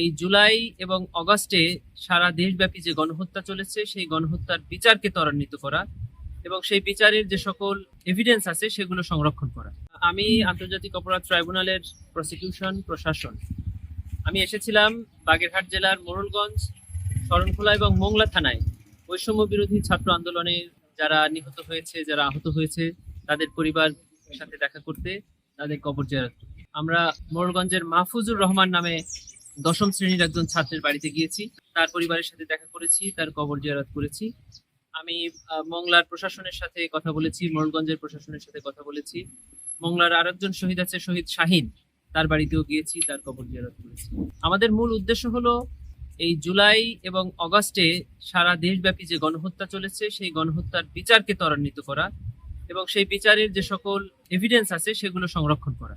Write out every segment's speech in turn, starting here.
এই জুলাই এবং অগাস্টে সারা দেশব্যাপী যে গণহত্যা চলেছে, সেই গণহত্যার বিচারকে ত্বরান্বিত করা এবং সেই বিচারের যে সকল এভিডেন্স আছে, সেগুলো সংরক্ষণ করা। আমি আন্তর্জাতিক অপরাধ ট্রাইব্যুনালের প্রসিকিউশন প্রশাসন। আমি এসেছিলাম বাগেরহাট জেলার মোরলগঞ্জ শরণখোলা এবং মোংলা থানায়। বৈষম্য বিরোধী ছাত্র আন্দোলনে যারা নিহত হয়েছে, যারা আহত হয়েছে, তাদের পরিবার সাথে দেখা করতে তাদের কবর করতে। আমরা মোরলগঞ্জের মাহফুজুর রহমান নামে দশম শ্রেণির একজন ছাত্রের বাড়িতে গিয়েছি। তার পরিবারের সাথে দেখা করেছি, তার কবর জিয়ারত করেছি। আমি মংলার প্রশাসনের সাথে কথা বলেছি, মোড়লগঞ্জের প্রশাসনের সাথে কথা বলেছি। মংলার আরেকজন শহীদ আছে, শহীদ শাহিন। তার বাড়িতেও গিয়েছি, তার কবর জিয়ারত করেছি। আমাদের মূল উদ্দেশ্য হলো, এই জুলাই এবং অগাস্টে সারা দেশব্যাপী যে গণহত্যা চলেছে, সেই গণহত্যার বিচারকে ত্বরান্বিত করা এবং সেই বিচারের যে সকল এভিডেন্স আছে, সেগুলো সংরক্ষণ করা।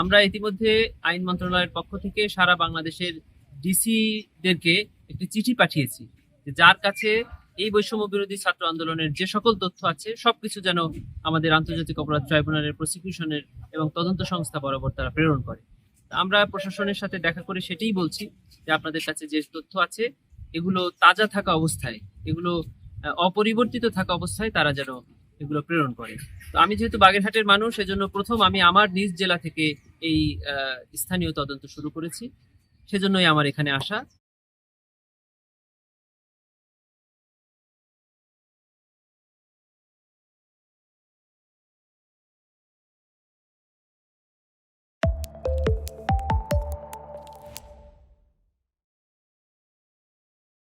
আমরা ইতিমধ্যে আইন মন্ত্রণালয়ের পক্ষ থেকে সারা বাংলাদেশের ডিসিদেরকে একটি চিঠি পাঠিয়েছি যার কাছে এই বৈষম্য বিরোধী ছাত্র আন্দোলনের যে সকল তথ্য আছে, সবকিছু যেন আমাদের আন্তর্জাতিক অপরাধ ট্রাইব্যুনালের প্রসিকিউশনের এবং তদন্ত সংস্থা বরাবর তারা প্রেরণ করে। আমরা প্রশাসনের সাথে দেখা করে সেটাই বলছি যে আপনাদের কাছে যে তথ্য আছে, এগুলো তাজা থাকা অবস্থায়, এগুলো অপরিবর্তিত থাকা অবস্থায় তারা যেন এগুলো প্রেরণ করে। তো আমি যেহেতু বাগেরহাটের মানুষ সেজন্য প্রথম আমি আমার নিজ জেলা থেকে এই স্থানীয় তদন্ত শুরু করেছি। সেজন্যই আমার এখানে আসা।